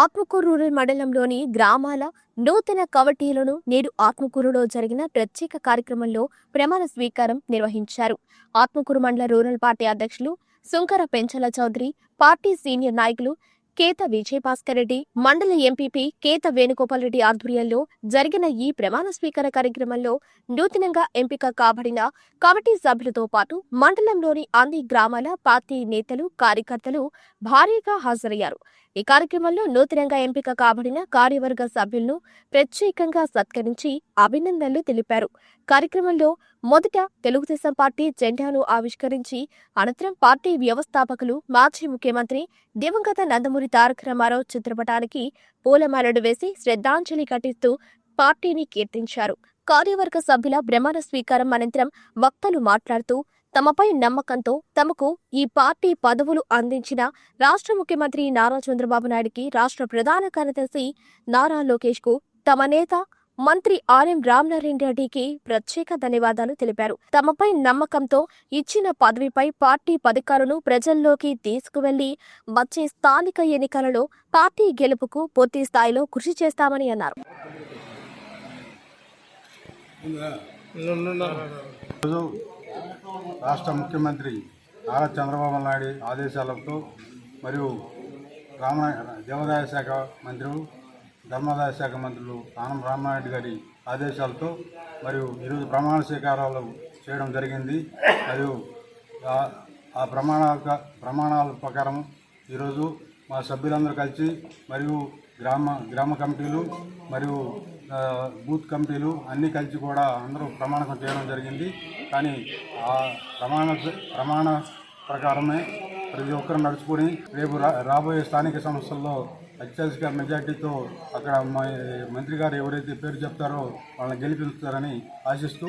Atmakur rural మండలంలోని గ్రామాల నూతన కమిటీలను నేడు ఆత్మకూరులో జరిగిన ప్రత్యేక కార్యక్రమంలో ప్రమాణ స్వీకారం నిర్వహించారు. ఆత్మకూరు మండల రూరల్ పార్టీ అధ్యక్షులు సుంకర పెంచల చౌదరి పార్టీ సీనియర్ నాయకులు కేత విజయభాస్కర్ రెడ్డి మండల ఎంపీపీ కేత వేణుగోపాల్ రెడ్డి ఆధ్వర్యంలో జరిగిన ఈ ప్రమాణ స్వీకార కార్యక్రమంలో నూతనంగా ఎంపిక కాబడిన కమిటీ సభ్యులతో పాటు మండలంలోని అన్ని గ్రామాల పార్టీ నేతలు కార్యకర్తలు భారీగా హాజరయ్యారు. ఈ కార్యక్రమంలో నూతనంగా ఎంపిక కాబడిన కార్యవర్గ సభ్యులను ప్రత్యేకంగా సత్కరించి అభినందనలు తెలిపారు. కార్యక్రమంలో మొదట తెలుగుదేశం పార్టీ జెండాను ఆవిష్కరించి అనంతరం పార్టీ వ్యవస్థాపకులు మాజీ ముఖ్యమంత్రి దివంగత నందమూరి తారక రామారావు చిత్రపటానికి పూలమాలలు వేసి శ్రద్ధాంజలి ఘటిస్తూ పార్టీని కీర్తించారు. కార్యవర్గ సభ్యుల ప్రమాణ స్వీకారం అనంతరం వక్తలు మాట్లాడుతూ తమపై నమ్మకంతో తమకు ఈ పార్టీ పదవులు అందించిన రాష్ట్ర ముఖ్యమంత్రి నారా చంద్రబాబు నాయుడుకి రాష్ట్ర ప్రధాన కార్యదర్శి నారా లోకేష్కు తమ నేత మంత్రి ఆర్ఎం రామనారాయణ రెడ్డికి ప్రత్యేక ధన్యవాదాలు తెలిపారు. తమపై నమ్మకంతో ఇచ్చిన పదవిపై పార్టీ పథకాలను ప్రజల్లోకి తీసుకువెళ్ళి వచ్చే స్థానిక ఎన్నికలలో పార్టీ గెలుపుకు పూర్తి స్థాయిలో కృషి చేస్తామని అన్నారు. రాష్ట్ర ముఖ్యమంత్రి నారా చంద్రబాబు నాయుడు ఆదేశాలతో మరియు రామ దేవాదాయ శాఖ మంత్రులు ధర్మాదాయ శాఖ మంత్రులు ఆనం రామనాయుడు గారి ఆదేశాలతో మరియు ఈరోజు ప్రమాణ స్వీకారాలు చేయడం జరిగింది. మరియు ఆ- ప్రమాణాల ప్రమాణాల ప్రకారం ఈరోజు మా సభ్యులందరూ కలిసి మరియు గ్రామ గ్రామ కమిటీలు మరియు బూత్ కమిటీలు అన్నీ కలిసి కూడా అందరూ ప్రమాణకం చేయడం జరిగింది. కానీ ఆ ప్రమాణ ప్రమాణ ప్రకారమే ప్రతి ఒక్కరు నడుచుకొని రేపు రా రాబోయే స్థానిక సంస్థల్లో అత్యధిక మెజార్టీతో అక్కడ మ- మంత్రి గారు ఎవరైతే పేరు చెప్తారో వాళ్ళని గెలిపిస్తారని ఆశిస్తూ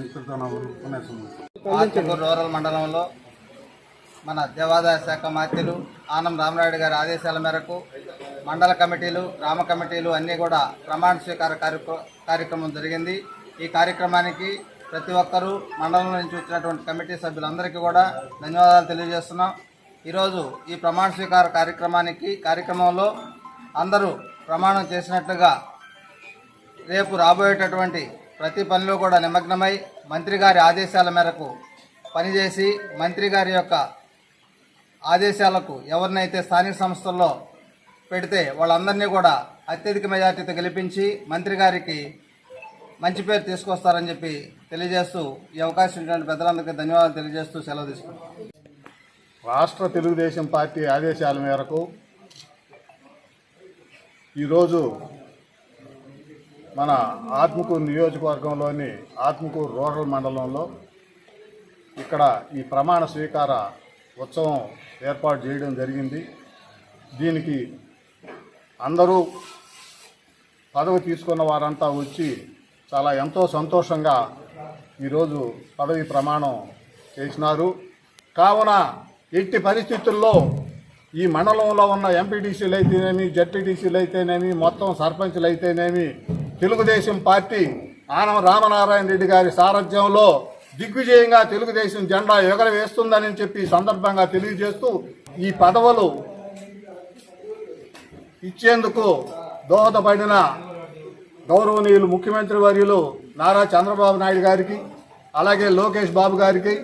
ఇక్కడితో నా రూరల్ మండలంలో మన దేవాదాయ శాఖ మాత్యులు ఆనం రామనాయుడు గారి ఆదేశాల మేరకు మండల కమిటీలు గ్రామ కమిటీలు అన్నీ కూడా ప్రమాణ స్వీకార కార్యక్ర కార్యక్రమం జరిగింది. ఈ కార్యక్రమానికి ప్రతి ఒక్కరూ మండలం నుంచి వచ్చినటువంటి కమిటీ సభ్యులందరికీ కూడా ధన్యవాదాలు తెలియజేస్తున్నాం. ఈరోజు ఈ ప్రమాణ స్వీకార కార్యక్రమానికి కార్యక్రమంలో అందరూ ప్రమాణం చేసినట్లుగా రేపు రాబోయేటటువంటి ప్రతి పనిలో కూడా నిమగ్నమై మంత్రి గారి ఆదేశాల మేరకు పనిచేసి మంత్రి గారి యొక్క ఆదేశాలకు ఎవరినైతే స్థానిక సంస్థల్లో పెడితే వాళ్ళందరినీ కూడా అత్యధిక మెజార్టీతో గెలిపించి మంత్రి గారికి మంచి పేరు తీసుకొస్తారని చెప్పి తెలియజేస్తూ ఈ అవకాశం ఇచ్చినటువంటి పెద్దలందరికీ ధన్యవాదాలు తెలియజేస్తూ సెలవు తీసుకుంటాం రాష్ట్ర తెలుగుదేశం పార్టీ ఆదేశాల మేరకు ఈరోజు మన ఆత్మకూరు నియోజకవర్గంలోని ఆత్మకూరు రూరల్ మండలంలో ఇక్కడ ఈ ప్రమాణ స్వీకార ఉత్సవం ఏర్పాటు చేయడం జరిగింది. దీనికి అందరూ పదవి తీసుకున్న వారంతా వచ్చి చాలా ఎంతో సంతోషంగా ఈరోజు పదవి ప్రమాణం చేసినారు. కావున ఎట్టి పరిస్థితుల్లో ఈ మండలంలో ఉన్న ఎంపీటీసీలు అయితేనేమి జడ్పీటీసీలు అయితేనేమి మొత్తం సర్పంచ్లు అయితేనేమి తెలుగుదేశం పార్టీ ఆనం రామనారాయణ రెడ్డి గారి సారథ్యంలో దిగ్విజయంగా తెలుగుదేశం జెండా ఎగరవేస్తుందని చెప్పి సందర్భంగా తెలియజేస్తూ ఈ పదవులు ఇచ్చేందుకు దోహదపడిన గౌరవనీయులు ముఖ్యమంత్రి వర్యులు నారా చంద్రబాబు నాయుడు గారికి అలాగే లోకేష్ బాబు గారికి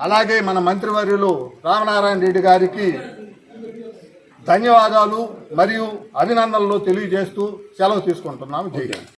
అలాగే మన మంత్రివర్యులు రామనారాయణ రెడ్డి గారికి ధన్యవాదాలు మరియు అభినందనలు తెలియజేస్తూ సెలవు తీసుకుంటున్నాము. జై